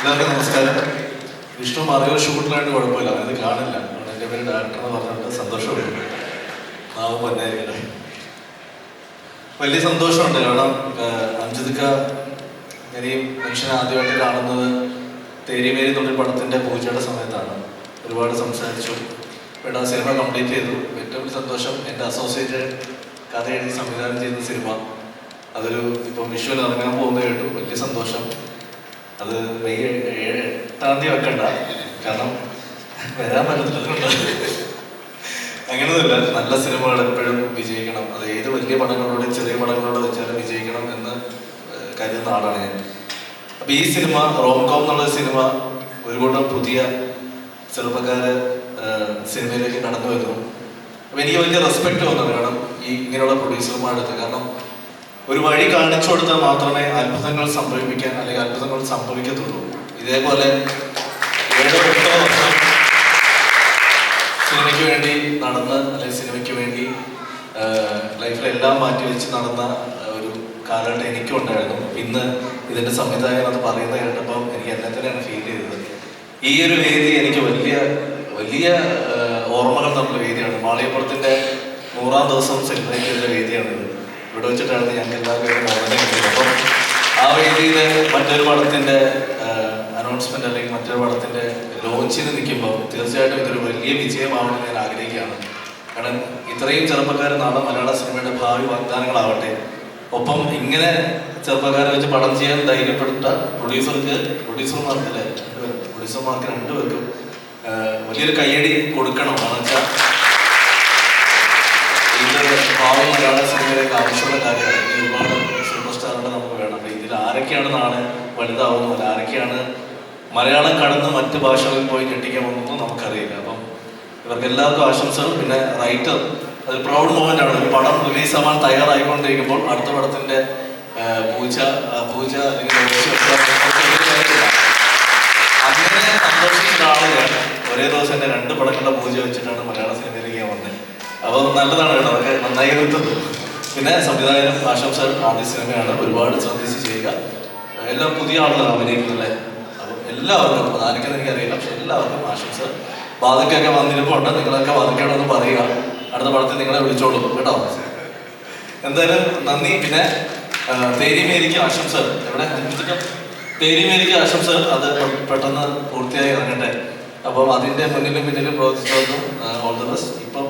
എല്ലാവർക്കും നമസ്കാരം. വിഷ്ണു മറിയോ ഷൂട്ടിലായിട്ട് കുഴപ്പമില്ല. അങ്ങനെ കാണില്ല. എന്റെ പേര് ഡയറക്ടർ എന്ന് പറഞ്ഞിട്ട് സന്തോഷമുണ്ട്. നാവും പൊന്നായിരിക്കട്ടെ വലിയ സന്തോഷമുണ്ട്. കാരണം അഞ്ജിതിക്ക ഇനിയും മനുഷ്യനെ ആദ്യമായിട്ട് കാണുന്നത് തേരിമേരി തൊഴിൽ പടത്തിന്റെ പൂജയുടെ സമയത്താണ്. ഒരുപാട് സംസാരിച്ചു. ഇവിടെ സിനിമ കംപ്ലീറ്റ് ചെയ്തു. ഏറ്റവും സന്തോഷം എന്റെ അസോസിയേറ്റ് കഥ എഴുതി സംവിധാനം ചെയ്യുന്ന സിനിമ. അതൊരു ഇപ്പം വിഷ്വൽ ഇറങ്ങാൻ പോകുന്നത് കേട്ടു. വലിയ സന്തോഷം. അത് മെയ് ഏഴ് എട്ടാം തീയതി വെക്കണ്ട. കാരണം വരാൻ പറ്റത്തില്ല അങ്ങനെയൊന്നുമില്ല നല്ല സിനിമകൾ എപ്പോഴും വിജയിക്കണം. അത് ഏത് വലിയ പടങ്ങളോട് ചെറിയ പടങ്ങളോട് വെച്ചാലും വിജയിക്കണം എന്ന് കരുതുന്ന ആളാണ് ഞാൻ. അപ്പൊ ഈ സിനിമ റോംകോം എന്നുള്ള സിനിമ ഒരുപാട് പുതിയ ചെറുപ്പക്കാര് സിനിമയിലേക്ക് നടന്നു വരുന്നു. അപ്പൊ എനിക്ക് വലിയ റെസ്പെക്ട് തോന്നുന്നു. കാരണം ഈ ഇങ്ങനെയുള്ള പ്രൊഡ്യൂസർമാരുടെ അടുത്ത്. കാരണം ഒരു വഴി കാണിച്ചു കൊടുത്താൽ മാത്രമേ അത്ഭുതങ്ങൾ സംഭവിക്കാൻ അല്ലെങ്കിൽ അത്ഭുതങ്ങൾ സംഭവിക്കത്തുള്ളൂ. ഇതേപോലെ സിനിമയ്ക്ക് വേണ്ടി നടന്ന് അല്ലെങ്കിൽ സിനിമയ്ക്ക് വേണ്ടി ലൈഫിലെല്ലാം മാറ്റി വെച്ച് നടന്ന ഒരു കാലഘട്ടം എനിക്കും ഉണ്ടായിരുന്നു ഇന്ന് ഇതിന്റെ സംവിധായകൻ അത് പറയുന്നത് കേട്ടപ്പം എനിക്ക് എന്നെ തന്നെയാണ് ഫീൽ ചെയ്തത്. ഈ ഒരു വേദി എനിക്ക് വലിയ വലിയ ഓർമ്മകൾ തമ്മിലുള്ള വേദിയാണ്. മാളിയപ്പുറത്തിന്റെ നൂറാം ദിവസം സെലിബ്രേറ്റ് ചെയ്ത വേദിയാണിത് ഇവിടെ വെച്ചിട്ടാണ് ഞങ്ങൾക്ക് കിട്ടിയത്. അപ്പം ആ രീതിയിൽ മറ്റൊരു പടത്തിന്റെ അനൗൺസ്മെന്റ് അല്ലെങ്കിൽ മറ്റൊരു പടത്തിന്റെ ലോഞ്ചിന് നിൽക്കുമ്പോൾ തീർച്ചയായിട്ടും ഇതൊരു വലിയ വിജയമാവണമെന്ന് ഞാൻ ആഗ്രഹിക്കുകയാണ്. കാരണം ഇത്രയും ചെറുപ്പക്കാർ നാളെ മലയാള സിനിമയുടെ ഭാവി വാഗ്ദാനങ്ങളാവട്ടെ ഒപ്പം ഇങ്ങനെ ചെറുപ്പക്കാരെ വെച്ച് പടം ചെയ്യാൻ ധൈര്യപ്പെട്ട പ്രൊഡ്യൂസർക്ക് പ്രൊഡ്യൂസർമാർക്കല്ലേ പ്രൊഡ്യൂസർമാർക്ക് രണ്ടുപേർക്കും വലിയൊരു കയ്യടി കൊടുക്കണം. കാരണം വെച്ചാൽ ഇത് ഭാവി മലയാള സിനിമയിലേക്ക് ആവശ്യമുള്ള കാര്യമാണ് ഒരുപാട് സൂപ്പർ സ്റ്റാറുകൾ നമുക്ക് വേണം. ഇതിൽ ആരൊക്കെയാണ് നാളെ വലുതാവുന്നത് ആരൊക്കെയാണ് മലയാളം കടന്ന് മറ്റ് ഭാഷകളിൽ പോയി ഞെട്ടിക്കാമെന്നൊന്നും നമുക്കറിയില്ല. അപ്പം ഇവർക്ക് എല്ലാവർക്കും ആശംസകൾ. പിന്നെ റൈറ്റർ അത് പ്രൗഡ് മൊമെന്റ് ആണ് ഒരു പടം റിലീസ് ആവാൻ തയ്യാറായിക്കൊണ്ടിരിക്കുമ്പോൾ അടുത്ത പടത്തിന്റെ പൂജ പൂജ. അങ്ങനെ സന്തോഷിക്കുന്ന ആളുകൾ ഒരേ ദിവസം തന്നെ രണ്ട് പടങ്ങളുടെ പൂജ വെച്ചിട്ടാണ് മലയാള അപ്പോൾ നല്ലതാണ് കേട്ടോ. അതൊക്കെ നന്നായി വരുത്തുന്നു പിന്നെ സംവിധായകനും സാർ ആദ്യ സിനിമയാണ്. ഒരുപാട് ശ്രദ്ധിച്ച് ചെയ്യുക. എല്ലാം പുതിയ ആളുകളാണ് അഭിനയിക്കുന്നല്ലേ അപ്പം എല്ലാവർക്കും എനിക്ക് എനിക്കറിയില്ല പക്ഷെ എല്ലാവർക്കും ആശംസകൾ ബാധക്കൊക്കെ വന്നിരിപ്പുണ്ട് നിങ്ങളൊക്കെ ബാധക്കോടൊന്ന് പറയുക. അടുത്ത പടത്തിൽ നിങ്ങളെ വിളിച്ചോളൂ. കേട്ടോ? എന്തായാലും നന്ദി. പിന്നെ തേരിമേരിക്ക് ആശംസകൾ. എവിടെ? തേരിമേരിക്ക് ആശംസകൾ. അത് പെട്ടെന്ന് പൂർത്തിയായി ഇറങ്ങട്ടെ. അപ്പം അതിന്റെ മുന്നിലും പിന്നിലും പ്രവർത്തിച്ചവർക്കും ഓൾ ദ ബെസ്റ്റ് ഇപ്പം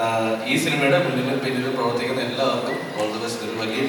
ആ, ഈ സിനിമയുടെ മുന്നിലും പിന്നിലും പ്രവർത്തിക്കുന്ന എല്ലാവർക്കും ഓൾ ദ ബെസ്റ്റ്. ഒരു വലിയ